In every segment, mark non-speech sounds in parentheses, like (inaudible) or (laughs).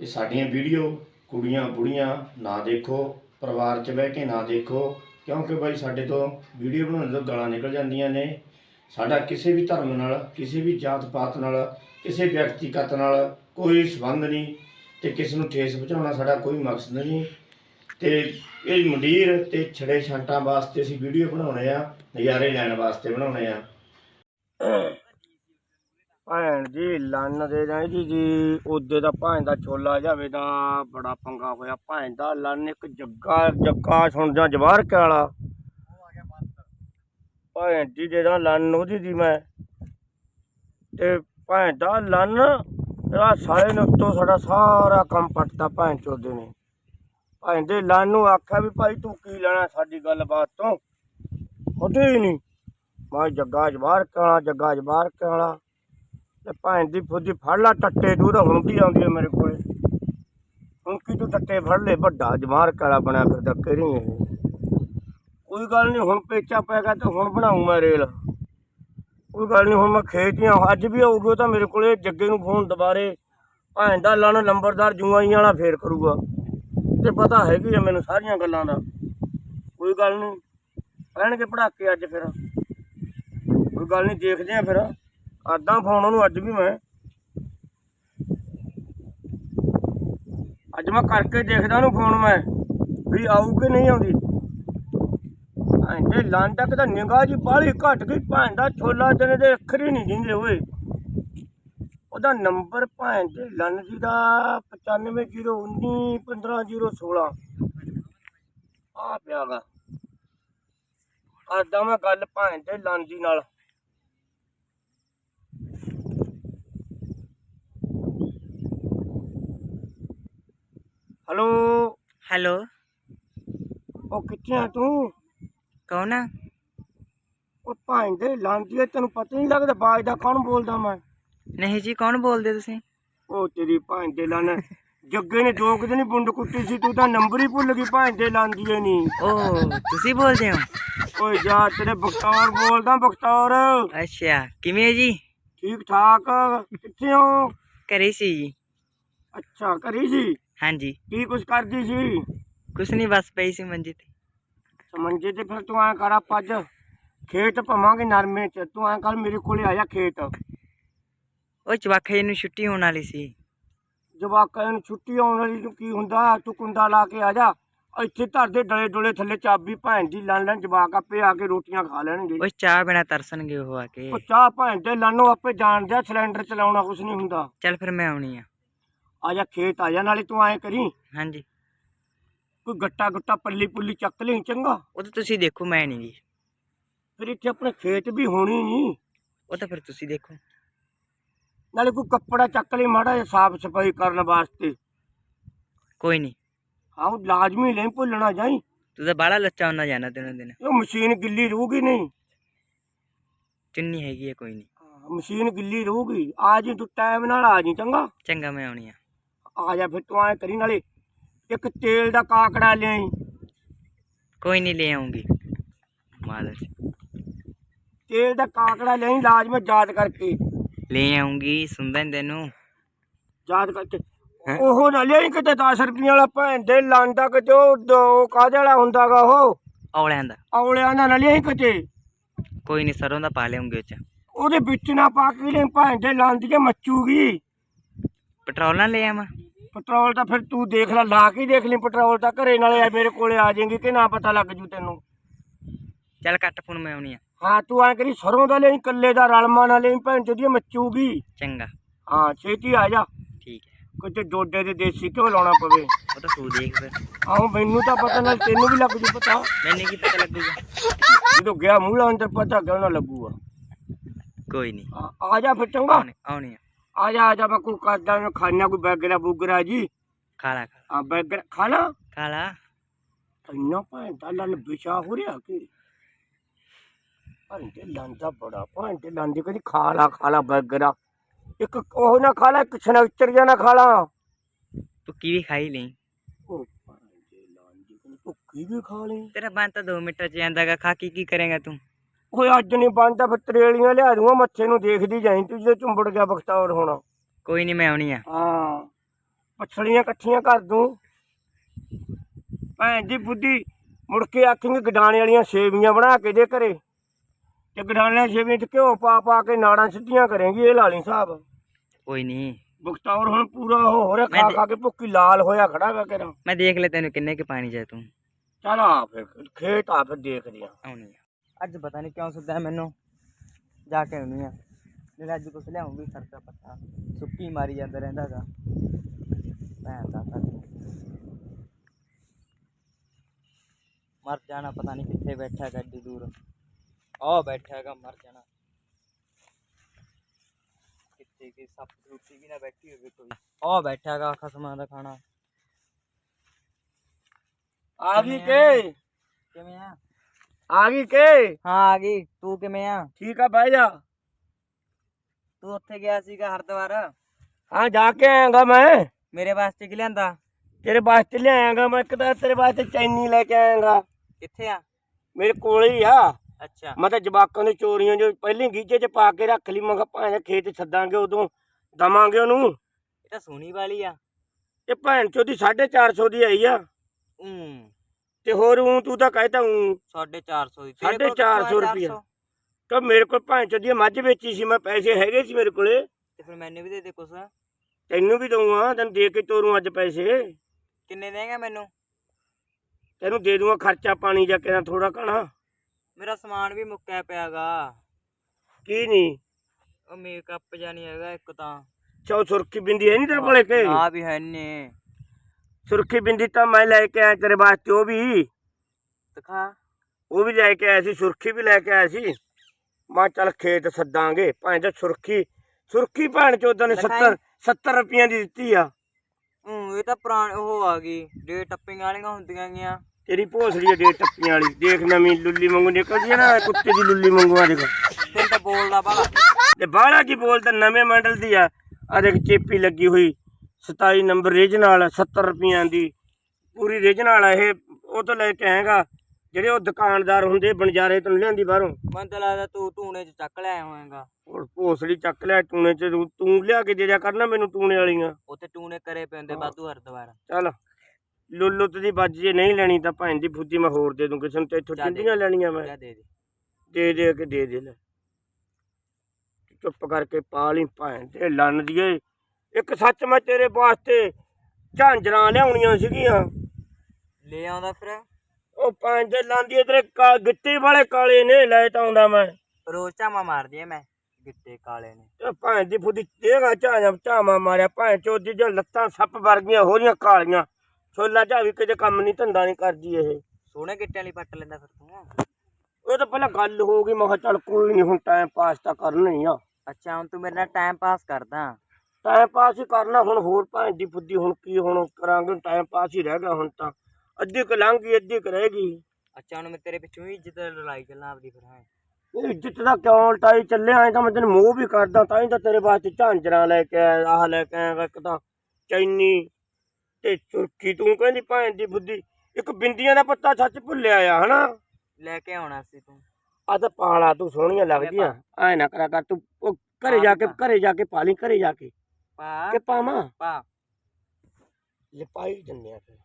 ਇਹ ਸਾਡੀਆਂ ਵੀਡੀਓ, ਕੁੜੀਆਂ ਬੁੜੀਆਂ, ਨਾ ਦੇਖੋ, ਪਰਿਵਾਰ 'ਚ ਬਹਿ ਕੇ ਨਾ ਦੇਖੋ, ਕਿਉਂਕਿ ਬਾਈ ਸਾਡੇ ਤੋਂ ਵੀਡੀਓ ਬਣਾਉਣ ਤੋਂ ਗਾਲਾਂ ਨਿਕਲ ਜਾਂਦੀਆਂ ਨੇ। ਸਾਡਾ ਕਿਸੇ ਵੀ ਧਰਮ ਨਾਲ, ਕਿਸੇ ਵੀ ਜਾਤ ਪਾਤ ਨਾਲ, ਕਿਸੇ ਵਿਅਕਤੀਗਤ ਨਾਲ ਕੋਈ ਸੰਬੰਧ ਨਹੀਂ ਤੇ ਕਿਸੇ ਨੂੰ ਠੇਸ ਪਹੁੰਚਾਉਣਾ ਸਾਡਾ ਕੋਈ ਮਕਸਦ ਨਹੀਂ। ਤੇ ਇਹ ਮੰਡੀਰ ਤੇ ਛੜੇ ਛਾਂਟਾਂ ਵਾਸਤੇ ਅਸੀਂ ਵੀਡੀਓ ਬਣਾਉਣੇ ਆ, ਨਜ਼ਾਰੇ ਲੈਣ ਵਾਸਤੇ ਬਣਾਉਣੇ ਆ। ਭੈਣ ਜੀ, ਲੰਨ ਦੇ ਜਾਂਦੀ ਜੀ ਜੀ ਉਹਦੇ ਦਾ ਭੈਣ ਦਾ ਛੋਲਾ ਜਾਵੇ ਤਾਂ ਬੜਾ ਪੰਗਾ ਹੋਇਆ। ਭੈਣ ਦਾ ਲੰਨ ਇੱਕ ਜੱਗਾ ਜੱਗਾ ਸੁਣਦਾ ਜਵਾਰ ਕੇ ਭੈਣ ਜੀ ਦੇ ਦਾ ਲੰਨ ਉਹਦੀ ਦੀ ਮੈਂ। ਤੇ ਭੈਣ ਦਾ ਲੰਨ, ਇਹਦਾ ਸਾਲੇ ਨੇ ਉੱਤੋਂ ਸਾਡਾ ਸਾਰਾ ਕੰਮ ਪੱਟਦਾ ਭੈਣ ਚੋਦੇ ਨੇ। ਭੈਣ ਦੇ ਲੰਨ ਨੂੰ ਆਖਿਆ ਵੀ ਭਾਈ ਤੂੰ ਕੀ ਲੈਣਾ ਸਾਡੀ ਗੱਲਬਾਤ ਤੋਂ? ਉਹਦੇ ਹੀ ਨਹੀਂ। ਮੈਂ ਜੱਗਾ ਜਵਾਰ ਕੇ ਜੱਗਾ ਜਵਾਰ ਕੇ ਤੇ ਭੈਣ ਦੀ ਫੁੱਦੀ ਫੜ ਲਾ, ਟੱਟੇ ਤੂੰ ਤਾਂ ਹੁਣ ਵੀ ਆਉਂਦੀ ਹੈ ਮੇਰੇ ਕੋਲੇ। ਹੁਣ ਕੀ ਤੂੰ ਟੱਟੇ ਫੜ ਲੈ, ਵੱਡਾ ਜਮਾਰ ਕਾਲਾ ਬਣਿਆ ਫਿਰਦਾ ਕਰੀ ਇਹ? ਕੋਈ ਗੱਲ ਨਹੀਂ ਹੁਣ ਪੇਚਾ ਪੈਗਾ ਤੇ ਹੁਣ ਬਣਾਉਂ ਮੈਂ ਰੇਲ। ਕੋਈ ਗੱਲ ਨਹੀਂ ਹੁਣ ਮੈਂ ਖੇਤ ਹਾਂ ਅੱਜ ਵੀ ਆਊਗੀ ਤਾਂ ਮੇਰੇ ਕੋਲੇ ਜੱਗੇ ਨੂੰ ਫੋਨ ਦੁਬਾਰੇ। ਭੈਣ ਦਾ ਲਾਣ ਨੰਬਰਦਾਰ ਜੂਆਈਆਂ ਵਾਲਾ ਫੇਰ ਕਰੂਗਾ। ਤੇ ਪਤਾ ਹੈਗੀ ਆ ਮੈਨੂੰ ਸਾਰੀਆਂ ਗੱਲਾਂ ਦਾ। ਕੋਈ ਗੱਲ ਨਹੀਂ ਪੈਣਗੇ ਪੜਾਕੇ ਅੱਜ ਫਿਰ। ਕੋਈ ਗੱਲ ਨਹੀਂ ਦੇਖਦੇ ਆ ਫਿਰ। ਕਰਦਾ ਫੋਨ ਉਹਨੂੰ ਅੱਜ ਵੀ ਮੈਂ। ਅੱਜ ਮੈਂ ਕਰਕੇ ਦੇਖਦਾ ਉਹਨੂੰ ਫੋਨ ਮੈਂ, ਵੀ ਆਊ ਕਿ ਨਹੀਂ ਆਉਂਦੀ। ਐਂਦੇ ਲਾਂਡਾ ਕਿ ਨਿਗਾਹ ਜੀ ਬਾਹਲੀ ਘਟ ਗਈ, ਭੈਣ ਦਾ ਛੋਲਾ ਤੇਰੇ ਦੇ ਅੱਖਰ ਹੀ ਨਹੀਂ ਦਿੰਦੇ ਹੋਏ ਉਹਦਾ ਨੰਬਰ ਭੈਣ ਦੇ ਲੰਨ ਜੀ ਦਾ 9501 15016 ਆ ਪਿਆਗਾ ਆਦਾ ਮੈਂ ਗੱਲ ਭੈਣ ਦੇ ਲੰਨ ਜੀ ਨਾਲ। ਹੈਲੋ ਹੈਲੋ ਉਹ ਕਿੱਥੇ ਆ ਤੂੰ? ਕੌਣ ਆ? ਉਹ ਭਾਂ ਦੇ ਲਾਂਦੀ ਤੈਨੂੰ ਪਤਾ ਨਹੀਂ ਲੱਗਦਾ ਬਾਜ ਦਾ ਕੌਣ ਬੋਲਦਾ ਮੈਂ। ਨਹੀਂ ਜੀ ਕੌਣ ਬੋਲਦੇ ਤੁਸੀਂ? ਉਹ ਤੇਰੀ ਭਾਂ ਦੇ ਲੰਨ। ਜੱਗੇ ਨੇ ਦੋ ਕੁ ਦਿਨ ਹੀ ਬੁੰਡ ਕੁੱਟੀ ਸੀ ਤੂੰ ਤਾਂ ਨੰਬਰ ਹੀ ਭੁੱਲ ਗਈ ਭਾਂ ਦੇ ਲਾਂਦੀ ਨਹੀਂ ਓ ਤੁਸੀਂ ਬੋਲਦੇ ਹੋ? ਓਏ ਜਾ ਤੇਰੇ ਬਖਤੌਰ ਬੋਲਦਾ ਬਖਤੌਰ। ਅੱਛਾ ਕਿਵੇਂ ਹੈ ਜੀ? ਠੀਕ ਠਾਕ ਕਿੱਥੇ ਹੋ? ਘਰੇ ਸੀ ਜੀ। ਅੱਛਾ ਕਰੀ ਸੀ? ਹਾਂਜੀ। ਕੀ ਕੁਛ ਕਰਦੀ ਸੀ? ਕੁਛ ਨਹੀਂ ਬਸ ਪਈ ਸੀ ਮੰਜੀ ਤੇ। ਸਮਝੇ ਤੇ ਫਿਰ ਤੂੰ ਐ ਕਰ ਆਪਾਂ ਅੱਜ ਖੇਤ ਪਵਾਂਗੇ ਨਰਮੇ ਚ। ਤੂੰ ਐ ਕੱਲ ਮੇਰੇ ਕੋਲੇ ਆ ਜਾ ਖੇਤ। ਉਹ ਚਵਾਖੇ ਨੂੰ ਛੁੱਟੀ ਹੋਣ ਵਾਲੀ ਸੀ। ਜਵਾਕਾਂ ਨੂੰ ਛੁੱਟੀ ਆਉਣ ਵਾਲੀ ਨੂੰ ਕੀ ਹੁੰਦਾ? ਤੂੰ ਕੁੰਡਾ ਲਾ ਕੇ ਆ ਜਾ। ਇੱਥੇ ਧਰ ਦੇ ਡਲੇ ਡੋਲੇ ਥੱਲੇ ਚਾਬੀ ਭੈਣ ਦੀ ਲੰਨ ਲੰਨ ਜਵਾਕ ਆਪੇ ਆ ਕੇ ਰੋਟੀਆਂ ਖਾ ਲੈਣਗੇ। ਉਹ ਚਾਹ ਬਿਨਾ ਤਰਸਣਗੇ ਉਹ ਆ ਕੇ। ਉਹ ਚਾਹ ਭੈਣ ਦੇ ਲੰਨੋਂ ਆਪੇ ਜਾਣਦੇ ਆ ਸਿਲੰਡਰ ਚਲਾਉਣਾ ਕੁਛ ਨਹੀਂ ਹੁੰਦਾ। ਚੱਲ ਫਿਰ ਮੈਂ ਆਉਣੀ ਆ। ਆ ਜਾ ਖੇਤ ਆ ਜਾ ਨਾਲੇ ਤੂੰ ਐ ਕਰੀ। ਹਾਂਜੀ। ਕੋਈ ਗੱਟਾ ਗੁੱਟਾ ਪੱਲੀ ਪੁੱਲੀ ਚੱਕ ਲਈ ਚੰਗਾ? ਉਹ ਤਾਂ ਤੁਸੀਂ ਦੇਖੋ ਮੈਂ ਨਹੀਂ ਜੀ। ਫਿਰ ਇੱਥੇ ਆਪਣੇ ਖੇਤ ਵੀ ਹੋਣੀ ਨਹੀਂ ਉਹ ਤਾਂ ਫਿਰ ਤੁਸੀਂ ਦੇਖੋ। ਨਾਲੇ ਕੋਈ ਕੱਪੜਾ ਚੱਕ ਲਈ ਮਾੜਾ ਜਿਹਾ ਸਾਫ਼ ਸਫ਼ਾਈ ਕਰਨ ਵਾਸਤੇ। ਕੋਈ ਨਹੀਂ ਉਹ ਲਾਜ਼ਮੀ ਨਹੀਂ ਭੁੱਲਣਾ ਜਾਈ। ਤੂੰ ਤਾਂ ਬਾਹਲਾ ਲੱਚਾ ਹੁੰਦਾ ਜਾਣਾ ਦਿਨੋਂ ਦਿਨ। ਇਹ ਮਸ਼ੀਨ ਗਿੱਲੀ ਰਹੂਗੀ ਨਹੀਂ। ਚੁੰਨੀ ਹੈਗੀ ਹੈ ਕੋਈ ਨਹੀਂ ਮਸ਼ੀਨ ਗਿੱਲੀ ਰਹੂਗੀ। ਆ ਜੀ ਤੂੰ ਟਾਈਮ ਨਾਲ ਆ ਜੀ ਚੰਗਾ? ਚੰਗਾ ਮੈਂ ਆਉਣੀ ਆ। ਆ ਜਾ ਫਿਰ ਤੂੰ ਐ ਕਰੀ ਨਾਲੇ। ਇੱਕ ਤੇਲ ਦਾ ਕਾਕੜਾ ਲਿਆਈ। ਕੋਈ ਨਹੀਂ ਲੈ ਆਉਂਗੀ। ਮਾਦਰ ਤੇਲ ਦਾ ਕਾਕੜਾ ਲਿਆਈ ਲਾਜ਼ਮੀ ਯਾਦ ਕਰਕੇ। ਲੈ ਆਉਂਗੀ ਸੁਣਦਾ ਨੀ ਤੈਨੂੰ। ਯਾਦ ਕਰਕੇ। ਹੈਂ? ਉਹ ਨਾ ਲਿਆਈ ਕਿਤੇ 10 ਰੁਪਈਆਂ ਵਾਲਾ ਭੈਣ ਦੇ ਲਾਂਡਾ ਕਿਤੇ ਉਹ ਦੋ ਕਾਹਦੇ ਵਾਲਾ ਹੁੰਦਾਗਾ ਉਹ? ਔਲਿਆਂ ਦਾ। ਔਲਿਆਂ ਦਾ ਨਾ ਲਿਆਈ ਕਿਤੇ। ਕੋਈ ਨਹੀਂ ਸਰੋਂ ਦਾ ਪਾ ਲਿਆਉਂਗੇ ਉਹ ਚ। ਉਹਦੇ ਵਿੱਚ ਨਾ ਪਾ ਕੇ ਲੈ ਭੈਣ ਦੇ ਲਾਂਦੀ ਕੇ ਮੱਚੂਗੀ। ਪੈਟਰੋਲ ਨਾ ਲੈ ਆਵਾਂ। ਪੈਟਰੋਲ ਤਾਂ ਫਿਰ ਤੂੰ ਦੇਖ ਲੈ ਲਾ ਕੇ ਹੀ ਦੇਖ ਲਈ ਪੈਟਰੋਲ ਤਾਂ ਘਰੇ ਨਾਲੇ ਮੇਰੇ ਕੋਲੇ ਆ ਜਾਏਗੀ ਕਿ ਨਾ ਪਤਾ ਲੱਗ ਜੂ ਤੈਨੂੰ। ਚੱਲ ਕੱਟ ਫੋਨ ਮੈਂ ਆਉਣੀ ਆ। ਹਾਂ ਤੂੰ ਐ ਕਰੀ ਸਰੋਂ ਦਾ ਲਈ ਕੱਲੇ ਦਾ ਰਲਮਾ ਨਾ ਲਈ ਭੈਣ ਚੋਦੀ ਮੱਚੂਗੀ ਚੰਗਾ। ਹਾਂ ਛੇਤੀ ਆ ਜਾ। ਠੀਕ ਹੈ। ਕਿਤੇ ਡੋਡੇ ਦੇ ਦੇਸੀ ਘਿਓ ਲਾਉਣਾ ਪਵੇ। ਉਹ ਤਾਂ ਤੂੰ ਦੇਖ ਫਿਰ। ਆਹੋ ਮੈਨੂੰ ਤਾਂ ਪਤਾ ਨਾਲ ਤੈਨੂੰ ਵੀ ਲੱਗ ਜੂ ਪਤਾ। ਮੈਨੂੰ ਕੀ ਪਤਾ ਲੱਗੂਗਾ? ਜਦੋਂ ਗਿਆ ਮੂੰਹ ਲਾ ਅੰਦਰ ਪਤਾ ਕਿਉਂ ਨਾ ਲੱਗੂਗਾ। ਕੋਈ ਨਹੀਂ। ਆ- ਆ ਜਾ ਫਿਰ ਚੰਗਾ। ਆਉਣੀ ਆਉਣੀ ਆ। ਆ ਜਾ ਆ ਜਾ ਮੈਂ ਕੋਈ ਕਰਦਾ ਮੈਂ ਖਾਣਾ ਕੋਈ ਬੈਗਰਾ ਬੁਗਰਾ ਜੀ। ਖਾ ਲਾ ਆ ਬੈਗਰ ਖਾ ਲਾ। ਇੰਨਾ ਭੈਣ ਦਾ ਲੰਨ ਵਿਛਾ ਹੋ ਰਿਹਾ ਕਿ? ਭੈਣ ਦੇ ਲੰਨ ਦਾ ਬੜਾ ਭੈਣ ਦੇ ਲੰਨ ਦੀ ਕਦੀ ਖਾ ਲਾ ਖਾ ਲਾ ਬੈਗਰਾ ਇੱਕ ਉਹ ਨਾ ਖਾ ਲਾ ਇੱਕ ਛਣਕਚਰ ਜਿਹਾ ਨਾ ਖਾ ਲਾ। ਭੁੱਕੀ ਵੀ ਖਾਈ ਲਈ। ਉਹ ਕਦੀ ਭੁੱਕੀ ਵੀ ਖਾ ਲਈ। ਤੇਰਾ ਬੰਦ ਤਾਂ 2 ਮਿੰਟਾਂ ਚ ਜਾਂਦਾਗਾ ਖਾ ਕੇ ਕੀ ਕਰੇਗਾ ਤੂੰ? ਓਏ ਅੱਜ ਨਹੀਂ ਬੰਦਾ ਫਿਰ ਤਰੇਲੀਆਂ ਲਿਆ ਦੂੰਗਾ ਮੱਥੇ ਨੂੰ ਦੇਖਦੀ ਜਾਈਂ ਤੂੰ ਜੇ ਚੁੰਬੜ ਗਿਆ ਬਖਤੌਰ ਹੋਣਾ। ਕੋਈ ਨਹੀਂ ਮੈਂ ਆਉਣੀ ਆ। ਹਾਂ ਪਛਲੀਆਂ ਇਕੱਠੀਆਂ ਕਰ ਦੂੰ। ਭੈਣ ਦੀ ਬੁੱਧੀ ਮੁੜ ਕੇ ਆਖੇਂਗੇ ਗਡਾਣੇ ਵਾਲੀਆਂ ਸੇਵੀਆਂ ਬਣਾ ਕੇ ਦੇ ਘਰੇ। ਤੇ ਗਡਾਣੇ ਵਾਲੀਆਂ ਸੇਵੀਆਂ ਚ ਘਿਓ ਪਾ ਪਾ ਕੇ ਨਾੜਾਂ ਸਿੱਧੀਆਂ ਕਰੇਂਗੀ ਇਹ ਲਾਲੀ ਸਾਹਿਬ। ਕੋਈ ਨਹੀਂ ਬਖਤੌਰ ਹੁਣ ਪੂਰਾ ਹੋ ਰਿਹਾ ਖਾ ਖਾ ਕੇ ਭੁੱਕੀ ਲਾਲ ਹੋਇਆ ਖੜਾ ਗਾ ਕਰਾਂ। ਮੈਂ ਦੇਖ ਲੈ ਤੈਨੂੰ ਕਿੰਨੇ ਕੇ ਪਾਣੀ ਜਾ ਤੂੰ। ਚੱਲ ਆ ਫਿਰ ਖੇਤ ਆ ਫਿਰ ਦੇਖਦੇ ਆ। ਆਉਣੀ ਅੱਜ ਪਤਾ ਨਹੀਂ ਕਿਉਂ ਸੱਦਿਆ ਮੈਨੂੰ ਜਾ ਕੇ ਆਉਣੀ ਆ। ਜਿਹੜਾ ਅੱਜ ਕੁਛ ਲਿਆਉਂ ਵੀ ਸਰਦਾ ਪੱਤਾ ਸੁੱਕੀ ਮਾਰੀ ਜਾਂਦਾ ਰਹਿੰਦਾਗਾ ਭੈਣ ਦਾ ਕਰ ਮਰ ਜਾਣਾ ਪਤਾ ਨਹੀਂ ਕਿੱਥੇ ਬੈਠਾ ਹੈਗਾ ਏਡੀ ਦੂਰ। ਆ ਬੈਠਾ ਹੈਗਾ ਮਰ ਜਾਣਾ। ਕਿੱਥੇ ਕਿ ਸੱਪ ਰੋਟੀ ਵੀ ਨਾ ਬੈਠੀ ਹੋਵੇ ਕੋਈ। ਆ ਬੈਠਾ ਹੈਗਾ ਖਸਮਾਂ ਦਾ ਖਾਣਾ। ਆ? ਗਈ ਕੇ? ਕਿਵੇਂ ਆ? ਆ ਗਈ ਕੇ? ਹਾਂ ਆ ਗਈ। ਤੂੰ ਕਿਵੇਂ ਆ? ਠੀਕ ਆ ਬਹਿ ਜਾ। ਤੂੰ ਉੱਥੇ ਗਿਆ ਸੀਗਾ ਹਰਦੁਆਰ? ਹਾਂ ਜਾ ਕੇ ਆਇਆਗਾ ਮੈਂ। ਮੇਰੇ ਵਾਸਤੇ ਕੀ ਲਿਆਂਦਾ? ਤੇਰੇ ਵਾਸਤੇ ਲਿਆਇਆਗਾ ਮੈਂ ਇੱਕ ਤਾਂ ਤੇਰੇ ਵਾਸਤੇ ਚੈਨੀ ਲੈ ਕੇ ਆਇਆਗਾ। ਕਿੱਥੇ ਆ? ਮੇਰੇ ਕੋਲ ਹੀ ਆ। ਅੱਛਾ। ਮੈਂ ਤਾਂ ਜਵਾਕਾਂ ਦੀ ਚੋਰੀਆਂ ਜੋ ਪਹਿਲੇ ਗੀਜੇ 'ਚ ਪਾ ਕੇ ਰੱਖ ਲਈ ਮੈਂ ਕਿਹਾ ਭਾਵੇਂ ਖੇਤ 'ਚ ਛੱਡਾਂਗੇ ਉਦੋਂ ਦਵਾਂਗੇ ਉਹਨੂੰ। ਇਹ ਤਾਂ ਸੋਹਣੀ ਵਾਲੀ ਆ। ਇਹ ਭੈਣ ਚੋਂ ਦੀ 450 ਦੀ ਆਈ ਆ। ਹੂੰ। ਤੇ ਹੋਰ ਉਹ ਤੂੰ ਤਾਂ ਕਹਿਤਾ ਹੂੰ 450 ਦੀ। ਸਾਢੇ ਚਾਰ ਸੌ ਰੁਪਈਆ। ਕਿ ਮੇਰੇ ਕੋਲ ਭੈਣ ਚੋਂ ਦੀ ਮੱਝ ਵੇਚੀ ਸੀ ਮੈਂ ਪੈਸੇ ਹੈਗੇ ਸੀ ਮੇਰੇ ਕੋਲੇ। ਤੇ ਫਿਰ ਮੈਨੂੰ ਵੀ ਦੇ ਦੇ ਕੁਛ? ਤੈਨੂੰ ਵੀ ਦਊਂਗਾ ਤੈਨੂੰ ਦੇ ਕੇ ਤੋਰੂੰ ਅੱਜ ਪੈਸੇ। ਕਿੰਨੇ ਦੇਗਾ ਮੈਨੂੰ? ਤੈਨੂੰ ਦੇ ਦੂੰਗਾ ਖਰਚਾ ਪਾਣੀ ਜਾ ਕੇ ਥੋੜਾ ਘਣਾ। ਮੇਰਾ ਸਮਾਨ ਵੀ ਮੁੱਕਿਆ ਪਿਆਗਾ। ਕੀ ਨਹੀਂ ਉਹ ਮੇਕਅਪ ਜਾਂ ਨਹੀਂ ਹੈਗਾ ਇੱਕ ਤਾਂ। ਚੌ ਸੁਰਖੀ ਬਿੰਦੀ ਹੈ ਨਹੀਂ ਤੇਰੇ ਕੋਲੇ ਕੇ ਆ ਵੀ ਹੈ ਨੇ। ਸੁਰਖੀ ਬਿੰਦੀ ਤਾਂ ਮੈਂ ਲੈ ਕੇ ਆਇਆ ਤੇਰੇ ਵਾਸਤੇ ਉਹ ਵੀ। ਦਿਖਾ। ਉਹ ਵੀ ਲੈ ਕੇ ਆਇਆ ਸੀ ਸੁਰਖੀ ਵੀ ਲੈ ਕੇ ਆਇਆ ਸੀ। ਮੈਂ ਚੱਲ ਖੇਤ ਸੱਦਾਂਗੇ ਭਾਵੇਂ ਤਾਂ ਸੁਰਖੀ ਸੁਰਖੀ ਭੈਣ ਚੋਦਾਂ ਨੇ 70 70 ਰੁਪਈਆਂ ਦੀ ਦਿੱਤੀ ਆ। ਹੂੰ ਇਹ ਤਾਂ ਪੁਰਾਣ ਉਹ ਆ ਗਈ ਡੇ ਟੱਪਿੰਗ ਵਾਲੀਆਂ ਹੁੰਦੀਆਂ ਗੀਆਂ ਤੇਰੀ ਭੋਸੜੀ ਡੇ ਟੱਪੀਆਂ ਵਾਲੀ ਦੇਖ ਨਵੀਂ ਲੁੱਲੀ ਵਾਂਗੂ ਨਿਕਲਦੀ ਆ ਨਾ ਕੁੱਤੇ ਦੀ ਲੁੱਲੀ ਵਾਂਗੂ ਆ ਦੇਖ। ਤੈਨੂੰ ਤਾਂ ਬੋਲਦਾ ਬਾਲਾ ਤੇ ਬਾਹਲਾ ਕੀ ਬੋਲਦਾ ਨਵੇਂ ਮਾਡਲ ਦੀ ਆ। ਆ ਦੇਖ ਚੇਪੀ ਲੱਗੀ ਹੋਈ। 27 ਨੰਬਰ ਰੀਜਨਲ 70 ਰੁਪਈਆਂ ਦੀ ਪੂਰੀ ਰੀਜਨਲ ਆ ਇਹ ਉਹ ਤੋਂ ਲੈ ਕੇ ਆਏਗਾ ਜਿਹੜੇ ਉਹ ਦੁਕਾਨਦਾਰ ਹੁੰਦੇ ਬਣਜਾਰੇ ਤੋਂ ਲਿਆਂਦੀ ਬਾਹਰੋਂ। ਮੈਨੂੰ ਤਾਂ ਲੱਗਦਾ ਤੂੰ ਟੂਣੇ 'ਚ ਚੱਕ ਲਿਆ ਹੋਵੇਂਗਾ ਉਹ ਭੋਸੜੀ ਚੱਕ ਲਿਆ ਟੂਣੇ ਚ ਤੂੰ- ਤੂੰ ਲਿਆ ਕੇ ਦੇ ਦਿਆ ਕਰਨਾ ਮੈਨੂੰ ਟੂਣੇ ਵਾਲੀਆਂ। ਉੱਥੇ ਟੂਣੇ ਕਰੇ ਪੈਂਦੇ ਵਾਧੂ ਹਰਦੁਆਰ। ਚੱਲ ਲੁੱਲੁੱਤ ਦੀ ਬੱਜ ਜੇ ਨਹੀਂ ਲੈਣੀ ਤਾਂ ਭੈਣ ਦੀ ਫੁੱਦੀ ਮੈਂ ਹੋਰ ਦੇ ਦੂੰ ਕਿਸੇ ਨੂੰ ਤੇ ਇੱਥੋਂ ਦੇ। ਚਿੰਡੀਆਂ ਲੈਣੀਆਂ ਮੈਂ। ਜਾ ਦੇ ਦੇ। ਦੇ ਦੇ ਕੇ ਦੇ ਦੇ ਲੈ। ਚੁੱਪ ਕਰਕੇ ਪਾ ਲਈ ਭੈਣ ਤੇ ਲੰਨ ਦੀਏ ਇੱਕ ਸੱਚ ਮੈਂ ਤੇਰੇ ਵਾਸਤੇ ਝਾਂਜਰਾਂ ਲਿਆਉਣੀਆਂ ਸੀਗੀਆਂ। ਲੈ ਆਉਂਦਾ ਫਿਰ? ਉਹ ਪੰਜ ਲਾਂਦੀ ਤੇਰੇ ਕਾ ਗਿੱਟੇ ਵਾਲੇ ਕਾਲੇ ਨੇ ਲੈ ਤਾਂ ਆਉਂਦਾ ਮੈਂ। ਰੋਜ਼ ਝਾਮਾ ਮਾਰਦੀ ਐ ਮੈਂ ਗਿੱਟੇ ਕਾਲੇ ਨੇ। ਇਹ ਭੈਣ ਦੀ ਫੁੱਦੀ ਤੇਗਾ ਝਾਂਜਾ ਝਾਮਾ ਮਾਰਿਆ। ਭੈਣ ਚੋਦੀ ਜੋ ਲੱਤਾਂ ਸੱਪ ਵਰਗੀਆਂ ਹੋ ਰਹੀਆਂ ਕਾਲੀਆਂ। ਛੋਲਾ ਝਾਵੀ ਕਿਤੇ ਕੰਮ ਨਹੀਂ ਧੰਦਾ ਨਹੀਂ ਕਰਦੀ ਇਹ। ਸੋਹਣੇ ਗਿੱਟਿਆਂ ਲਈ ਪੱਟ ਲੈਂਦਾ ਫਿਰ ਤੂੰ। ਉਹ ਤਾਂ ਪਹਿਲਾਂ ਗੱਲ ਹੋ ਗਈ ਮੈਂ ਕਿਹਾ ਚੱਲ ਕੋਈ ਨਹੀਂ ਹੁਣ ਟਾਈਮ ਪਾਸ ਤਾਂ ਕਰਨਾ ਹੀ ਆ। ਅੱਛਾ ਹੁਣ ਤੂੰ ਮੇਰੇ ਨਾਲ ਟਾਈਮ ਪਾਸ ਕਰਦਾ। ਟਾਈਮ ਪਾਸ ਹੀ ਕਰਨਾ ਹੁਣ ਹੋਰ ਭੈਣ ਦੀ ਫੁੱਦੀ ਹੁਣ ਕੀ ਹੁਣ ਕਰਾਂਗੇ ਟਾਈਮ ਪਾਸ ਹੀ ਰਹਿ ਗਿਆ ਹੁਣ ਤਾਂ। ਅੱਧੀ ਕੁ ਲੰਘ ਗਈ ਅੱਧੀ ਕੁ ਰਹਿ ਗਈ। ਅੱਛਾ ਹੁਣ ਮੈਂ ਤੇਰੇ ਪਿੱਛੋਂ ਹੀ ਇੱਜ਼ਤ ਲੜਾਈ ਚੱਲਾਂ ਆਪਦੀ ਫਿਰ ਹੈ। ਇਹ ਇੱਜ਼ਤ ਦਾ ਕਿਉਂ ਉਲਟਾਈ ਚੱਲਿਆ? ਐ ਤਾਂ ਮੈਂ ਤੈਨੂੰ ਮੋਹ ਵੀ ਕਰਦਾ ਤਾਂ ਹੀ ਤਾਂ ਤੇਰੇ ਵਾਸਤੇ ਝਾਂਜਰਾਂ ਲੈ ਕੇ ਆਇਆ ਆਹ ਲੈ ਕੇ ਆਇਆ ਇੱਕ ਤਾਂ ਚੈਨੀ ਤੇ ਚੁਰਕੀ ਤੂੰ ਕਹਿੰਦੀ ਭੈਣ ਦੀ ਬੁੱਧੀ ਇੱਕ ਬਿੰਦੀਆਂ ਦਾ ਪੱਤਾ ਸੱਚ ਭੁੱਲਿਆ ਆ ਹਨਾ? ਲੈ ਕੇ ਆਉਣਾ ਸੀ ਤੂੰ। ਆ ਤਾਂ ਪਾਲਾ ਤੂੰ ਸੋਹਣੀਆਂ ਲੱਗਦੀਆਂ। ਐ ਨਾ ਕਰਾ ਕਰ ਤੂੰ ਉਹ ਘਰੇ ਜਾ ਕੇ ਘਰੇ ਜਾ ਕੇ ਪਾ ਲਈ ਘਰੇ ਜਾ ਕੇ। ਪਾ। ਕਿ ਪਾਵਾਂ? ਪਾ। ਲਿਪਾਈ ਦਿੰਦੇ ਆ ਫਿਰ।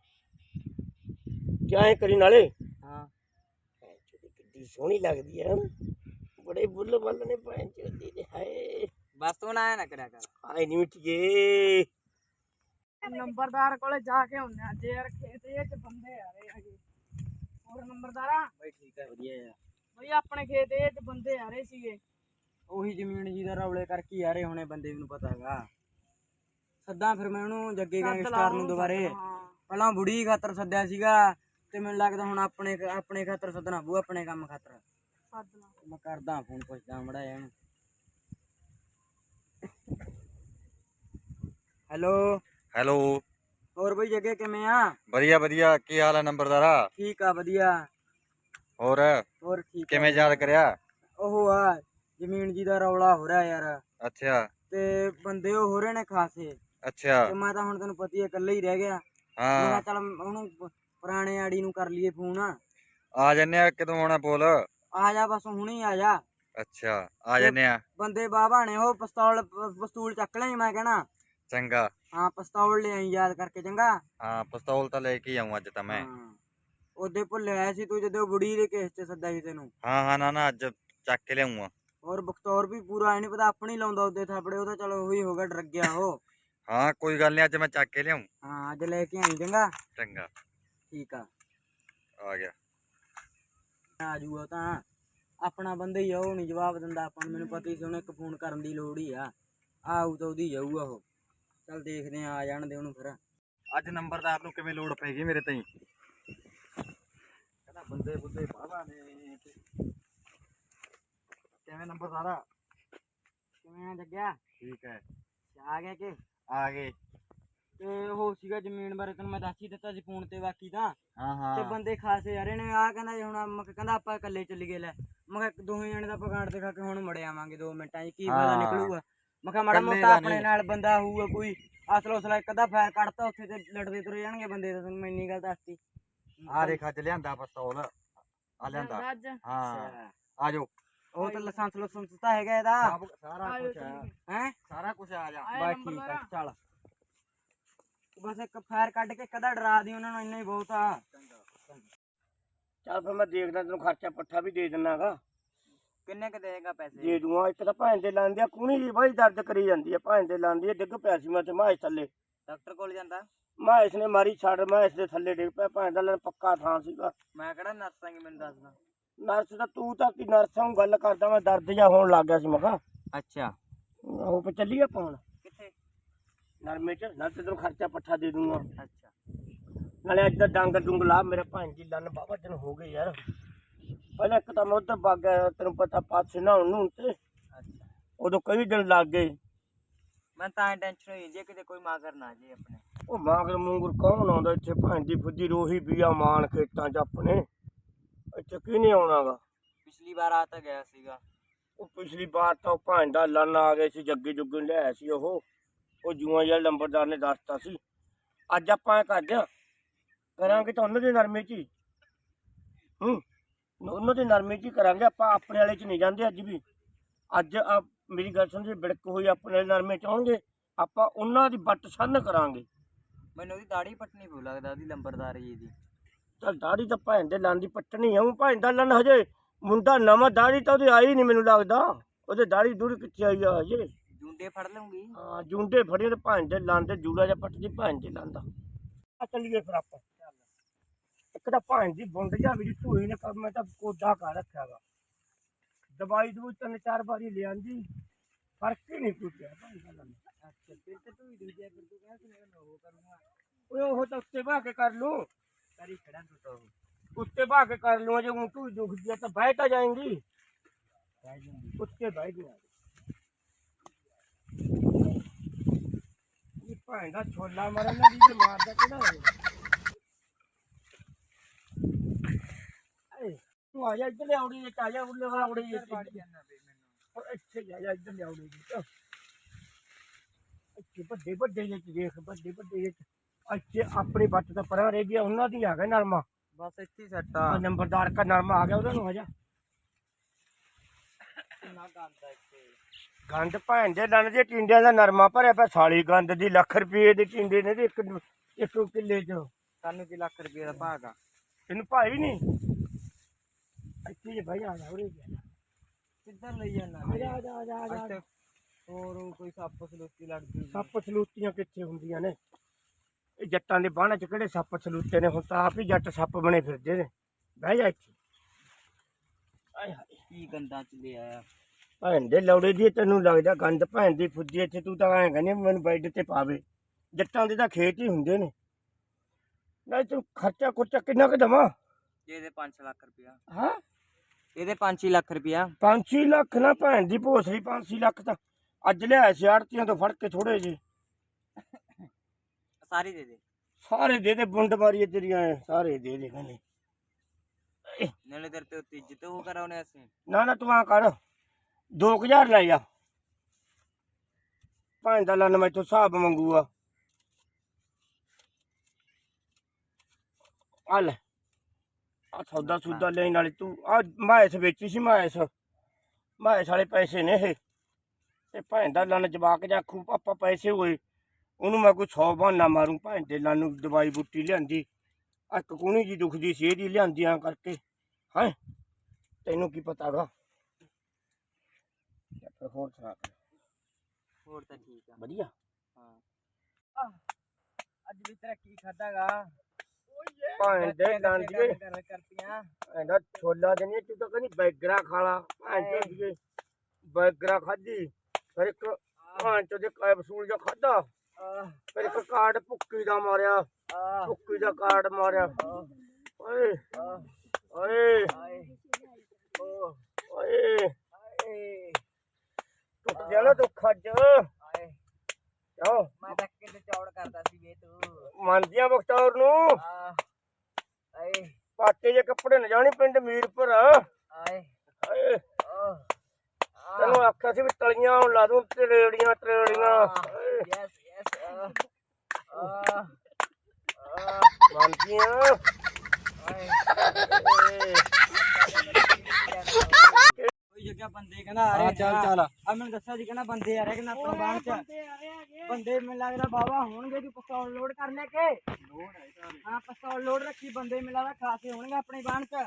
ਕਿਆ ਐ ਕਰੀ ਨਾਲੇ। ਹਾਂ। ਕਿੱਡੀ ਸੋਹਣੀ ਲੱਗਦੀ ਹੈ ਹਨਾ? ਬੜੇ ਬੁੱਲ ਬੱਲ ਨੇ ਭੈਣ ਚੋਦੀ ਦੇ ਹਾਏ। ਬਸ ਤੂੰ ਨਾ ਐਂ ਨਾ ਕਰਿਆ ਕਰ। ਆਏ ਨੀ ਮਿੱਠੀਏ। ਨੰਬਰਦਾਰ ਕੋਲੇ ਜਾ ਕੇ ਹੁੰਨੇ ਆ ਜੇ ਯਾਰ ਖੇਤ ਇਹ ਚ ਬੰਦੇ ਆ ਰਹੇ ਹੈਗੇ। ਹੋਰ ਨੰਬਰਦਾਰਾ? ਬਈ ਠੀਕ ਹੈ ਵਧੀਆ ਆ। ਬਈ ਆਪਣੇ ਖੇਤ ਇਹ ਚ ਬੰਦੇ ਆ ਰਹੇ ਸੀਗੇ। ਉਹੀ ਜ਼ਮੀਨ ਜੀ ਦਾ ਰੌਲੇ ਕਰਕੇ ਯਾਰੇ ਹੁਣੇ ਬੰਦੇ ਮੈਨੂੰ ਪਤਾ ਹੈਗਾ। ਸੱਦਾ ਫਿਰ ਮੈਂ ਉਹਨੂੰ ਜੱਗੇ ਗੈਂਗਸਟਰ ਨੂੰ ਦੁਬਾਰੇ। ਪਹਿਲਾਂ ਬੁੜੀ ਖਾਤਰ ਸੱਦਿਆ ਸੀਗਾ ਤੇ ਮੈਨੂੰ ਲੱਗਦਾ ਹੁਣ ਆਪਣੇ ਆਪਣੇ ਖਾਤਰ ਸੱਦਣਾ ਬੂ ਆਪਣੇ ਕੰਮ ਖਾਤਰ। ਮੈਂ ਕਰਦਾ ਫੋਨ ਪੁੱਛਦਾ ਮੜਾ ਇਹਨੂੰ। ਹੈਲੋ? ਹੈਲੋ। ਹੋਰ ਬਈ ਜੱਗੇ ਕਿਵੇਂ ਆ? ਵਧੀਆ ਵਧੀਆ। ਕੀ ਹਾਲ ਹੈ ਨੰਬਰਦਾਰਾ ਠੀਕ ਆ ਵਧੀਆ। ਹੋਰ? ਹੋਰ ਠੀਕ ਆ। ਕਿਵੇਂ ਯਾਦ ਕਰਿਆ? ਉਹ ਆ ਜ਼ਮੀਨ ਜੀ ਦਾ ਰੌਲਾ ਹੋ ਰਿਹਾ ਯਾਰ। ਅੱਛਾ। ਤੇ ਬੰਦੇ ਉਹ ਹੋ ਰਹੇ ਨੇ ਖਾਸੇ। ਅੱਛਾ। ਤੇ ਮੈਂ ਤਾਂ ਹੁਣ ਤੈਨੂੰ ਪਤੀ ਹੈ ਇਕੱਲਾ ਹੀ ਰਹਿ ਗਿਆ। ਮੈਂ ਕਿਹਾ ਹਾਂ ਚੱਲ ਉਹਨੂੰ ਪ- ਪੁਰਾਣੇ ਆੜੀ ਨੂੰ ਕਰ ਲਈਏ ਫੋਨ। ਆ ਜੰਨੇ ਆ ਕਦੋਂ ਆਉਣਾ ਬੋਲ ਆ ਜਾ ਬਸ ਹੁਣੇ ਹੀ ਆ ਜਾ। ਅੱਛਾ ਆ ਜੰਨੇ ਆ। ਬੰਦੇ ਬਾਬਾ ਨੇ ਉਹ ਪਿਸਤੌਲ ਪ- ਪਿਸਤੂਲ ਚੱਕ ਲਈ ਮੈਂ ਕਹਿਣਾ। ਚੰਗਾ। ਹਾਂ ਪਿਸਤੌਲ ਲੈ ਆਈ ਯਾਦ ਕਰਕੇ ਚੰਗਾ। ਹਾਂ ਪਿਸਤੌਲ ਤਾਂ ਲੈ ਕੇ ਹੀ ਆਉਂ ਅੱਜ ਤਾਂ ਮੈਂ। ਹਾਂ। ਉਹਦੇ ਭੁੱਲ ਆਇਆ ਸੀ ਤੂੰ ਜਦੋਂ ਬੁੜੀ ਦੇ ਕੇਸ 'ਚ ਸੱਦਾ ਸੀ ਤੈਨੂੰ। ਹਾਂ ਹਾਂ ਨਾ ਨਾ ਅੱਜ ਚੱਕ ਕੇ ਲਿਆਉਂਗਾ ਔਰ ਬਖਤੌਰ ਵੀ ਪੂਰਾ ਐ ਨਹੀਂ ਪਤਾ ਆਪਣੀ ਲਾਉਂਦਾ ਉਹਦੇ ਥਾਪੜੇ ਉਹਦਾ ਚਲੋ ਉਹੀ ਹੋ ਗਿਆ ਡਰ ਗਿਆ ਉਹ। ਹਾਂ ਕੋਈ ਗੱਲ ਨਹੀਂ ਅੱਜ ਮੈਂ ਚੱਕ ਕੇ ਲਿਆਉਂ ਹਾਂ ਅੱਜ ਲੈ ਕੇ ਆਈ ਚੰਗਾ। ਚੰਗਾ। ਠੀਕ ਆ। ਆ ਗਿਆ। ਆ ਜੂਗਾ ਤਾਂ। ਆਪਣਾ ਬੰਦਾ ਹੀ ਆ ਉਹ ਨਹੀਂ ਜਵਾਬ ਦਿੰਦਾ ਆਪਾਂ ਨੂੰ। ਮੈਨੂੰ ਪਤਾ ਹੀ ਸੀ ਉਹਨੂੰ ਇੱਕ ਫੋਨ ਕਰਨ ਦੀ ਲੋੜ ਹੀ ਆ। ਆਊ ਤਾਂ ਉਹਦੀ ਜਾਊਗਾ ਉਹ। ਚੱਲ ਦੇਖਦੇ ਆ ਆ ਜਾਣ ਦੇ ਉਹਨੂੰ ਫਿਰ। ਅੱਜ ਨੰਬਰਦਾਰ ਨੂੰ ਕਿਵੇਂ ਲੋੜ ਪੈ ਗਈ ਮੇਰੇ ਤਾਈਂ? ਕਹਿੰਦਾ ਬੰਦੇ ਬੁੱਦੇ ਬਾਵਾ ਨੇ ਤੇ- ਕਿਵੇਂ ਨੰਬਰਦਾਰਾ ਕਿਵੇਂ ਆ ਜੱਗਿਆ? ਠੀਕ ਹੈ। ਆ ਗਿਆ ਕਿ? ਆ ਗਏ। ਤੇ ਉਹ ਸੀਗਾ ਜ਼ਮੀਨ ਬਾਰੇ ਤੈਨੂੰ ਮੈਂ ਦੱਸ ਹੀ ਦਿੱਤਾ ਸੀ ਫੋਨ ਤੇ ਬਾਕੀ ਤਾਂ। ਹਾਂ ਤੇ ਹਾਂ ਬੰਦੇ ਖਾਸੇ ਯਾਰ ਇਹਨੇ ਆ ਕਹਿੰਦਾ ਜੀ ਹੁਣ ਮੈਂ ਕਿਹਾ ਕਹਿੰਦਾ ਆਪਾਂ ਇਕੱਲੇ ਚੱਲੀ ਗਏ ਲੈ। ਮੈਂ ਕਿਹਾ ਦੋਵੇਂ ਜਣੇ ਦਾ ਪਕਾੜ ਖਾ ਕੇ ਹੁਣ ਮੁੜ ਆਵਾਂਗੇ 2 ਮਿੰਟਾਂ 'ਚ ਕੀ ਪਤਾ ਹਾਂ। ਨਿਕਲੂਗਾ। ਮੈਂ ਕਿਹਾ ਮਾੜਾ ਇਕੱਲੇ ਮੋਟਾ ਦਾ ਆਪਣੇ ਨਹੀਂ। ਨਾਲ ਬੰਦਾ ਹੋਊਗਾ ਕੋਈ। ਅਸਲ ਉਸਲਾ ਇੱਕ ਅੱਧਾ ਫਾਇਰ ਕੱਢਤਾ ਉੱਥੇ ਤੇ ਲੜਦੇ ਤੁਰੇ ਜਾਣਗੇ ਬੰਦੇ ਤਾਂ ਤੈਨੂੰ ਮੈਂ ਇੰਨੀ ਗੱਲ ਦੱਸਤੀ। ਆ ਦੇਖ ਅੱਜ ਲਿਆਂਦਾ ਪਿਸਤੌਲ। ਆ ਲਿਆਂਦਾ। ਹਾਂ। ਅੱਛਾ। ਆ ਜਾਓ। ਉਹ ਤਾਂ ਲਾਇਸੈਂਸ ਲਾਇਸੈਂਸ ਤਾਂ ਹੈਗਾ ਇਹਦਾ। ਸਭ ਸਾਰਾ ਆਇਓ ਕੁਝ ਆ। ਠੀਕ ਹੈ? ਸਾਰਾ ਕੁਝ ਆ ਜਾ। ਆਏ ਬਸ ਠੀਕ ਨੰਬਰਦਾਰ ਆ ਚੱਲ। ਬਸ ਇੱਕ ਫਾਇਰ ਕੱਢ ਕੇ ਕਦਾ ਡਰਾ ਦੀ ਉਹਨਾਂ ਨੂੰ ਇੰਨਾ ਹੀ ਬਹੁਤ ਆ। ਚੱਲ ਫਿਰ ਮੈਂ ਦੇਖਦਾ ਤੈਨੂੰ ਖਰਚਾ ਪੱਠਾ ਵੀ ਦੇ ਦਿੰਨਾਗਾ। ਕਿੰਨੇ ਕ ਦੇਗਾ ਪੈਸੇ? ਦੇ ਦੂੰਗਾ ਇੱਕ ਤਾਂ ਭੈਣ ਦੇ ਲਾਂਦੀ ਆ ਕੂਣੀ ਜੀ ਬੜੀ ਦਰਦ ਕਰੀ ਜਾਂਦੀ ਆ ਭੈਣ ਦੇ ਲਾਂਦੀ ਆ ਡਿੱਗ ਪਿਆ ਸੀ ਮੈਂ ਤੇ ਮਾਇਸ ਥੱਲੇ। ਡਾਕਟਰ ਕੋਲ ਜਾਂਦਾ? ਮਾਇਸ ਨੇ ਮਾਰੀ ਛੱਡ ਮਾਇਸ ਦੇ ਥੱਲੇ ਡਿੱਗ ਪਿਆ ਭੈਣ ਦਾ ਲੜ ਪੱਕਾ ਥਾਂ ਸੀਗਾ। ਮੈਂ ਕਿਹੜਾ ਨਰਸਾਂ ਕੀ ਮੈਨੂੰ ਦੱਸਦਾ ਨਰਸ ਤਾਂ ਤੂੰ ਤਾਂ ਕੀ ਨਰਸਾਂ ਨੂੰ ਗੱਲ ਕਰਦਾ ਮੈਂ ਦਰਦ ਜਿਹਾ ਹੋਣ ਲੱਗ ਗਿਆ ਸੀ ਮੈਂ ਕਿਹਾ। ਅੱਛਾ। ਉਹ ਪੇ ਚੱਲੀ ਆਪਾਂ ਹੁਣ। ਕਿੱਥੇ? ਨਰਮੇ ਚ। ਨਾਲ ਤੇ ਤੈਨੂੰ ਖਰਚਾ ਪੱਠਾ ਦੇ ਦੂੰਗਾ। ਅੱਛਾ। ਨਾਲੇ ਅੱਜ ਦਾ ਡੰਗ ਡੁੰਗ ਲਾ ਮੇਰੇ ਦੀ ਲੰਨ ਬਾਬਾ ਦਿਨ ਹੋ ਗਏ ਯਾਰ। ਪਹਿਲਾਂ ਇੱਕ ਤਾਂ ਮੈਂ ਉੱਧਰ ਵਗ ਗਿਆ ਤੈਨੂੰ ਪਤਾ ਪਾਸੇ ਨਹਾਉਣ ਨੂੰ ਤੇ। ਅੱਛਾ। ਉਦੋਂ ਕਈ ਦਿਨ ਲੱਗ ਗਏ। ਮੈਂ ਤਾਂ ਟੈਨਸ਼ਨ ਹੋਈ ਜੇ ਕਿਤੇ ਕੋਈ ਮਾਗਰ ਨਾ ਜੇ ਆਪਣੇ। ਉਹ ਮਾਂਗਰ ਮੂੰਗਰ ਕੌਣ ਆਉਂਦਾ ਇੱਥੇ? ਦੀ ਫੁੱਜੀ ਰੋਹੀ ਬੀਆ ਮਾਨ ਖੇਤਾਂ 'ਚ ਆਪਣੇ। ਇੱਥੇ ਕੀ ਨਹੀਂ ਆਉਣਾਗਾ? ਪਿਛਲੀ ਵਾਰ ਆ ਤਾਂ ਗਿਆ ਸੀਗਾ। ਉਹ ਪਿਛਲੀ ਵਾਰ ਤਾਂ ਉਹ ਭੈਣ ਦਾ ਲੰਨ ਆ ਗਏ ਸੀ ਜੱਗੀ ਜੁੱਗੀ ਨੂੰ ਲਿਆਇਆ ਸੀ ਉਹ। ਉਹ ਜੂਆਂ ਜਿਹੜਾ ਲੰਬਰਦਾਰ ਨੇ ਦੱਸਤਾ ਸੀ। ਅੱਜ ਆਪਾਂ ਇਹ ਕਰਦੇ ਹਾਂ ਕਰਾਂਗੇ ਤਾਂ ਉਹਨਾਂ ਦੇ ਨਰਮੇ 'ਚ ਹੀ। ਹੂੰ ਉਹਨਾਂ ਦੇ ਨਰਮੇ 'ਚ ਹੀ ਕਰਾਂਗੇ ਆਪਾਂ ਆਪਣੇ ਵਾਲੇ 'ਚ ਨਹੀਂ ਜਾਂਦੇ ਅੱਜ ਵੀ। ਅੱਜ ਆ ਮੇਰੀ ਗੱਲ ਸੁਣ ਜੇ ਬਿੜਕ ਹੋਈ ਆਪਣੇ ਵਾਲੇ ਨਰਮੇ 'ਚ ਆਉਣਗੇ ਆਪਾਂ ਉਹਨਾਂ ਦੀ ਬੱਟ ਸੰਨ ਕਰਾਂਗੇ। ਮੈਨੂੰ ਉਹਦੀ ਦਾੜੀ ਪਟਣੀ ਪਊ ਲੱਗਦਾ ਉਹਦੀ ਲੰਬਰਦਾਰ ਜੀ ਦੀ। ਚੱਲ ਦਾੜੀ ਤਾਂ ਭੈਣ ਦੇ ਲੰਨ ਦੀ ਪੱਟਣੀ ਆ ਉਹ ਭੈਣ ਦਾ ਲੰਨ ਹਜੇ ਮੁੰਡਾ ਨਵਾਂ ਦਾੜੀ ਤਾਂ ਉਹਦੀ ਆਈ ਨਹੀਂ ਮੈਨੂੰ ਲੱਗਦਾ। ਉਹਦੇ ਦਾੜੀ ਦੂੜੀ ਕਿੱਥੇ ਆਈ ਆ ਹਜੇ? ਜੁੰਡੇ ਫੜ ਲਊਂਗੀ। ਹਾਂ ਜੁੰਡੇ ਫੜੇ ਤੇ ਭੈਣ ਦੇ ਲੰਨ ਤੇ ਜੂੜਾ ਜਿਹਾ ਪੱਟਦੀ ਭੈਣ ਦੇ ਲੰਨ ਦਾ। ਆ ਚੱਲੀਏ ਫਿਰ ਆਪਾਂ। ਇੱਕ ਤਾਂ ਭੈਣ ਦੀ ਬੁੰਡ ਜਾ ਵੀ ਢੂਈ ਨੇ ਪਰ ਮੈਂ ਤਾਂ ਕੋਡਾ ਕਰ ਰੱਖਿਆ ਵਾ। ਦਵਾਈ ਦੂ ਤਿੰਨ ਚਾਰ ਵਾਰੀ ਲਿਆਂਦੀ ਫ਼ਰਕ ਹੀ ਨਹੀਂ ਕੋਈ ਪਿਆ ਭੈਣ ਦਾ ਲੰਨ ਅੱਛਾ ਫਿਰ ਤੇ ਤੂੰ ਹੀ ਦੂਜਾ ਫਿਰ ਤੂੰ ਕਹਿੰਦਾ ਸੀ ਮੈਂ ਉਹ ਕਰੂੰਗਾ। ਓਏ ਉਹ ਤਾਂ ਉੱਤੇ ਬਾ ਕੇ ਕਰ ਲੂੰ ਤੂੰ ਤਾਂ। ਉੱਤੇ ਬਾ ਕੇ ਕਰ ਲੂੰ ਜੇ ਊਂ ਢੂਈ ਦੁਖ ਗਿਆ ਤਾਂ ਬਹਿ ਤਾਂ ਜਾਏਂਗੀ। ਉੱਤੇ ਬਹਿ ਗਿਆ ਇਹ ਭੈਣ ਦਾ ਛੋਲਾ ਮਰਨ ਦੀ ਤੇ ਮਾਰਦਾ ਕਿਹੜਾ ਹੈ ਤੂੰ ਆ ਜਾ ਇੱਧਰ ਲਿਆਉੜੀ ਵਿੱਚ ਆ ਜਾ ਉੱਲੇ ਵਾਲਾ ਉੜੀ ਉਹ ਇੱਥੇ ਜਾ ਜਾ ਇੱਧਰ ਲਿਆਉੜੀ ਵਿੱਚ। ਇੱਥੇ ਵੱਡੇ ਵੱਡੇ ਵਿੱਚ ਦੇਖ ਵੱਡੇ ਇੱਥੇ ਆਪਣੀ ਬੱਟ ਦਾ ਪਰਾਂ ਰਹਿ ਗਿਆ ਉਹਨਾਂ ਦੀ ਆ ਗਿਆ ਨਰਮਾ। ਬਸ ਇੱਥੇ ਹੀ ਸੱਟ ਆ। ਨੰਬਰਦਾਰ ਦਾ ਨਰਮਾ ਆ ਗਿਆ ਉਹਦਾ ਨੂੰ ਆ ਜਾ ਨਾ ਗੰਦਾ ਇੱਥੇ। ਗੰਦ ਭੈਣ ਦੇ ਲੰਨ ਦੇ ਟਿੰਡਿਆਂ ਦਾ ਨਰਮਾ ਭਰਿਆ ਪਿਆ ਸਾਲੀ ਗੰਦ ਦੀ ਲੱਖ ਰੁਪਏ ਦੇ ਟਿੰਡੇ ਨੇ ਤੇ ਇੱਕ ਇੱਕ ਕਿੱਲੇ ਚ। ਸਾਨੂੰ ਕੀ ਲੱਖ ਰੁਪਏ ਦਾ ਭਾਗ ਆ ਤੈਨੂੰ ਭਾਈ ਨਹੀਂ? ਇੱਥੇ ਜੇ ਭਾਈ ਆ ਜਾ ਉਰੇ ਜਾ ਕਿੱਧਰ ਲਈ ਜਾਣਾ ਆ ਜਾ ਆ ਜਾ ਆ ਜਾ, ਹੋਰ ਕੋਈ ਸੱਪ ਸਲੂਕੀ ਲੜਦੀ ਸੀ। ਸੱਪ ਸਲੂਤੀਆਂ ਕਿੱਥੇ ਹੁੰਦੀਆਂ ਨੇ? ਇਹ ਜੱਟਾਂ ਦੇ ਬਾਹਾਂ 'ਚ ਕਿਹੜੇ ਸੱਪ ਸਲੂਤੇ ਨੇ? ਹੁਣ ਤਾਂ ਆਪ ਹੀ ਜੱਟ ਸੱਪ ਬਣੇ ਫਿਰਦੇ ਨੇ। ਬਹਿ ਜਾ ਇੱਥੇ। ਆਏ ਹਾਏ ਕੀ ਗੰਦਾ ਚ ਲੈ ਆਇਆ ਭੈਣ ਦੇ ਲੌੜੇ ਦੀ ਤੈਨੂੰ ਲੱਗਦਾ ਗੰਦ ਭੈਣ ਦੀ ਫੁੱਜੀ ਇੱਥੇ ਤੂੰ ਤਾਂ ਐਂ ਕਹਿੰਦੀ ਮੈਨੂੰ ਬੈੱਡ ਤੇ ਪਾਵੇ। ਜੱਟਾਂ ਦੇ ਤਾਂ ਖੇਤ ਹੀ ਹੁੰਦੇ ਨੇ। ਨਹੀਂ ਤੂੰ ਖਰਚਾ ਖੁਰਚਾ ਕਿੰਨਾ ਕੁ ਦਵਾਂ? ਇਹਦੇ 5 ਲੱਖ ਰੁਪਇਆ। ਹਾਂ? ਇਹਦੇ 5 ਲੱਖ ਰੁਪਇਆ। 5 ਲੱਖ ਨਾ ਭੈਣ ਦੀ ਭੋਸਰੀ 5 ਲੱਖ ਤਾਂ। ਅੱਜ ਲਿਆ ਸੀ ਆੜਤੀਆਂ ਤੋਂ ਫੜ ਕੇ ਥੋੜੇ ਜੇ ਸਾਰੀ ਦੇ ਦੇ। ਸਾਰੇ ਦੇ ਦੇ ਬੁੰਡ ਮਾਰੀ ਤੇਰੀਆਂ ਐਂ, ਸਾਰੇ ਦੇ ਦੇ ਕਹਿੰਦੇ। ਨਾਲੇ ਤੇਰੇ ਤੇ ਉੱਤੇ ਇੱਜ਼ਤ ਉਹ ਕਰਾਉਣੇ ਅਸੀਂ। ਨਾ ਨਾ ਤੂੰ ਆ ਕਰ 2000 ਲੈ ਜਾ ਭੈਣ ਦਾ ਲੰਨ ਮੈਥੋਂ ਹਿਸਾਬ ਮੰਗੂਗਾ ਆ। ਲੈ ਆ ਸੌਦਾ ਸੂਦਾ ਲੈਣ ਵਾਲੀ ਤੂੰ ਆ ਮਾਇਸ ਵੇਚੀ ਸੀ ਮਾਇਸ। ਮਾਇਸ ਵਾਲੇ ਪੈਸੇ ਨੇ ਇਹ। ਤੇ ਭੈਣ ਦਾ ਲੰਨ ਜਵਾਕ ਜਾਂ ਖੂ ਪਾਪਾ ਪੈਸੇ ਹੋਏ। ਉਹਨੂੰ ਮੈਂ ਕੋਈ 100 ਬਹਾਨਾ ਮਾਰੂੰ ਭੈਣ ਦੇ ਨੂੰ ਦਵਾਈ ਬੁੱਟੀ ਲਿਆਂਦੀ। ਆ ਕਕੂਣੀ ਜੀ ਦੁਖਦੀ ਸੀ ਇਹਦੀ ਲਿਆਂਦੀਆਂ ਕਰਕੇ। ਹੈ? ਤੈਨੂੰ ਕੀ ਪਤਾਗਾ ਫਿਰ ਹੋਰ ਸੁਣਾ ਹੋਰ ਤਾਂ ਠੀਕ ਆ। ਵਧੀਆ? ਹਾਂ। ਅੱਜ ਵੀ ਤੇਰਾ ਕੀ ਖਾਦਾਗਾ ਭੈਣ ਦੇ ਗੱਲ ਕਰਤੀਆਂ। ਐਂਦਾ ਛੋਲਾ ਦੇਣੀ ਤੂੰ ਤਾਂ ਕਹਿੰਦੀ ਬੈਗਰਾ ਖਾਲਾ ਚੋ ਦੀਏ ਬੈਗਰਾ ਖਾਦੀ ਫਿਰ ਇੱਕ ਭੈਣ ਚੋ ਦੇ ਕੈਪਸੂਲ ਜਿਹਾ ਖਾਦਾ ਆਹ ਫਿਰ ਇੱਕ ਕਾਰਡ ਭੁੱਕੀ ਦਾ ਮਾਰਿਆ। ਭੁੱਕੀ ਦਾ ਕਾਰਡ ਮਾਰਿਆ। ਓਏ ਓਏ ਓਏ। ਟੁੱਟ ਗਿਆ ਨਾ ਤੂੰ ਖੱਜ ਕਿਉਂ ਮੈਂ ਤਾਂ ਕਿਤੇ ਚੌੜ ਕਰਦਾ ਸੀ ਵੇ ਤੂੰ ਮੰਨਦੀਆਂ ਬਖਤੌਰ ਨੂੰ। ਆਏ ਪਾਟੇ ਜੇ ਕੱਪੜੇ ਨਾ ਜਾਣੀ ਪਿੰਡ ਮੀਰਪੁਰ। ਆਏ ਓਏ। ਤੈਨੂੰ ਆਖਿਆ ਸੀ ਵੀ ਤਲੀਆਂ ਹੁਣ ਲਾ ਦੂੰ ਤਰੇੜੀਆਂ ਤਰੇੜੀਆਂ ਯੈਸ ਕੋਈ ਜੱਗਾ ਬੰਦੇ ਕਹਿੰਦਾ ਆ ਰਹੇ ਚੱਲ ਚੱਲ। ਆ ਮੈਨੂੰ ਦੱਸਿਆ ਸੀ ਕਹਿੰਦਾ ਬੰਦੇ ਆ ਰਹੇ ਕਹਿੰਦਾ ਆਪਣੇ ਬਾਣ ਚ। ਬੰਦੇ ਮੈਨੂੰ ਲੱਗਦਾ ਬਾਬਾ ਹੋਣਗੇ ਤੂੰ ਪਿਸਤੌਲ ਲੋਡ ਕਰ ਲੈ ਕੇ। ਹਾਂ ਪਿਸਤੌਲ ਲੋਡ ਰੱਖੀ ਬੰਦੇ ਮੈਨੂੰ ਲੱਗਦਾ ਖਾਸੇ ਹੋਣਗੇ ਆਪਣੇ ਬਾਣ ਚ।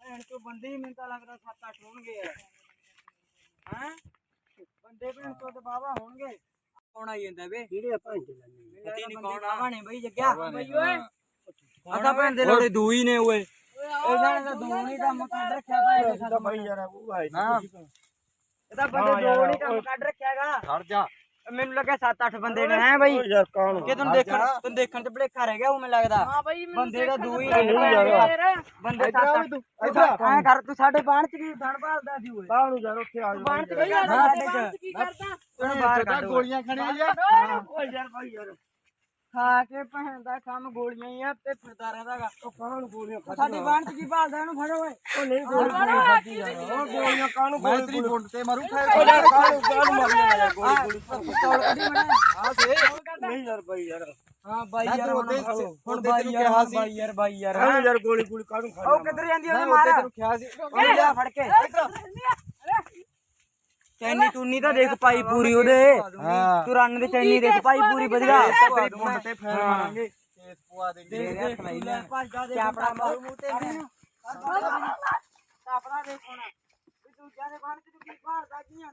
ਭੈਣ ਤੋਂ ਬੰਦੇ ਹੀ ਮੈਨੂੰ ਤਾਂ ਲੱਗਦਾ 7-8 ਹੋਣਗੇ। ਯਾਰ ਹਾਂ? ਬੰਦੇ ਭੈਣ ਤੋਂ ਤੇ ਬਾਬਾ ਹੋਣਗੇ। ਕੌਣ ਆਈ ਜਾਂਦਾ ਵੇ? ਕਿਹੜੇ ਆ? ਭੈਣ ਦੇ ਲਾਨੀ ਪਤਾ ਨਹੀਂ ਕੌਣ ਆਵਾਣੇ ਬਈ ਜੱਗਿਆ। ਬਈ ਓਏ। ਆਦਾ ਭੈਣ ਦੇ ਲੋੜੇ ਦੋ ਹੀ ਨੇ ਓਏ। ਇਹਨਾਂ ਨੇ ਤਾਂ ਦੋ ਨਹੀਂ ਕੰਮ ਕੱਢ ਰੱਖਿਆ ਭਾਈ ਤਾਂ ਬਈ ਯਾਰ ਉਹ ਹਾਂ। ਇਹਦਾ ਬੰਦੇ ਦੋ ਨਹੀਂ ਕੰਮ ਕੱਢ ਰੱਖਿਆਗਾ ਖੜ ਜਾ। ਮੈਨੂੰ ਲੱਗਾ 7-8 ਬੰਦੇ ਨੇ ਹੈ ਬਈ? ਯਾਰ ਕੌਣ ਕਿ ਤੈਨੂੰ ਦੇਖਣ ਤੈਨੂੰ ਦੇਖਣ ਚ ਭਲੇਖਾ ਰਹਿ ਗਿਆ ਉਹ ਮੈਨੂੰ ਲੱਗਦਾ। ਹਾਂ ਬਈ ਬੰਦੇ ਦਾ ਦੋ ਹੀ ਨੇ ਯਾਰ। ਬੰਦੇ 7-8 ਐ ਕਰ ਤੂੰ ਸਾਡੇ ਬਾਣ ਚ ਕੀ ਧਣ ਭਾਲਦਾ ਸੀ ਓਏ। ਕਾਹਨੂੰ ਯਾਰ ਉੱਥੇ ਆ ਜਾ ਬਾਣ ਚ ਬਈ ਕੀ ਯਾਰ। ਕਰਦਾ? ਤੈਨੂੰ ਬਾਹਰ ਕੱਢ। ਗੋਲੀਆਂ ਖਾਣੀਆਂ ਜਾਂ ਓ ਯਾਰ ਭਾਈ ਯਾਰ। ਖਾ ਕੇ ਭੈਣ ਦਾ ਕੰਮ ਗੋਲੀਆਂ ਹੀ ਆ ਤੇ ਫਿਰਦਾ ਰਹਿੰਦਾਗਾ ਉਹ ਕਾਹਨੂੰ ਗੋਲੀਆਂ ਸਾਡੀ ਬਾਣ ਚ ਕੀ ਭਾਲਦਾ ਇਹਨੂੰ ਫੜੋ ਓਏ। ਉਹ ਨਹੀਂ ਗੋਲੀਆਂ ਖਾਦੀ ਯਾਰ ਉਹ ਗੋਲੀਆਂ ਕਾਹਨੂੰ ਮੈਂ ਤੇਰੀ ਬੁੰਡ ਤੇ ਮਾਰੂ ਯਾਰ ਕਾਹਨੂੰ ਕਾਹਨੂੰ ਮਾਰੀਆਂ ਯਾਰ ਗੋਲੀ ਗੋਲੀ ਪਿਸਤੌਲ ਕੱਢੀ ਸੇ ਨਹੀਂ ਯਾਰ ਭਾਈ ਯਾਰ। ਹਾਂ ਬਾਈ ਯਾਰ ਹੁਣ ਬਾਈ ਤੈਨੂੰ ਯਾਰ ਸੀ। ਬਾਈ ਯਾਰ ਬਾਈ ਯਾਰ। ਕਾਹਨੂੰ ਯਾਰ ਗੋਲੀ ਗੋਲੀ ਕਾਹਨੂੰ ਉਹ ਖਾਦੀ ਕਿੱਧਰ ਜਾਂਦੀ ਉਹਦੇ ਮੈਂ ਮਾਰ ਤੈਨੂੰ ਕਿਹਾ ਸੀ। ਉਹ ਫੜ ਕੇ। ਚੈਨੀ ਟੂਨੀ ਤਾਂ ਦੇਖ ਪਾਈ ਪੂਰੀ ਉਹਦੇ। ਹਾਂ। ਤੂੰ ਰੰਨ ਦੇ ਚੈਨੀ ਦੇਖ ਪਾਈ ਪੂਰੀ ਵਧੀਆ। ਤੇਰੀ ਬੁੰਡ ਤੇ ਫੇਰ ਮਾਰਾਂਗੇ ਕੇਸ ਪਵਾ ਦੇਂਗੇ। ਦੇਖ ਦੇਖ ਲੈ ਚਾਪੜਾ ਮਾਰੂ। ਮੂੰਹ ਤੇ ਚਾਪੜਾ ਦੇਖ ਹੁਣ। ਵੀ ਦੂਜਿਆਂ ਦੇ ਬਾਣ ਚ ਤੂੰ ਕੀ ਭਾਲਦਾ ਕੀ ਆ?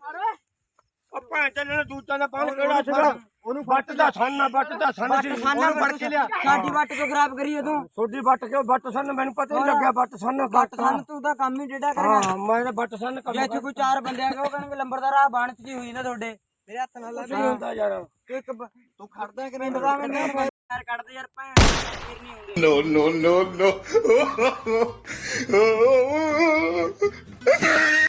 ਉਹ ਭੈਣ ਤੇ ਨੇ ਦੂਤਾਂ ਦਾ ਪਾਣੀ ਕਿਹੜਾ ਸੀਗਾ ਉਹਨੂੰ ਵੱਟ ਦਾ ਸੰਨ ਵੱਟ ਦਾ ਸੰਨ ਸੀ ਖਾਨਾ ਫੜ ਕੇ ਲਿਆ। ਸਾਡੀ ਵੱਟ ਕਿਉਂ ਖਰਾਬ ਕਰੀਏ ਤੂੰ? ਛੋਡੀ ਵੱਟ ਕੇ ਵੱਟ ਸੰਨ ਮੈਨੂੰ ਪਤਾ ਨਹੀਂ ਲੱਗਿਆ ਵੱਟ ਸੰਨ ਵੱਟ ਸਾਨੂੰ ਤੂੰ ਤਾਂ ਕੰਮ ਹੀ ਡੇਡਾ ਕਰੇਗਾ। ਹਾਂ ਮੈਂ ਤਾਂ ਵੱਟ ਸੰਨ ਜੇ ਇੱਥੇ ਕੋਈ ਚਾਰ ਬੰਦੇ ਆ ਉਹ ਕਹਿਣਗੇ ਲੰਬਰਦਾਰ ਆ ਬਾਣ ਚ ਜੀ ਹੋਈ ਨਾ ਤੁਹਾਡੇ। ਮੇਰੇ ਹੱਥ ਨਾਲ ਨਹੀਂ ਹੁੰਦਾ ਯਾਰ। ਤੂੰ ਇੱਕ ਬ- ਤੂੰ ਖੜਦਾ ਕਿ ਪਿੰਡ ਦਾ ਮੈਨੂੰ ਯਾਰ ਕੱਢਦੇ ਯਾਰ ਭੈਣ ਫਿਰ ਨਹੀਂ ਹੁੰਦੇ। No, no, no, no. (laughs)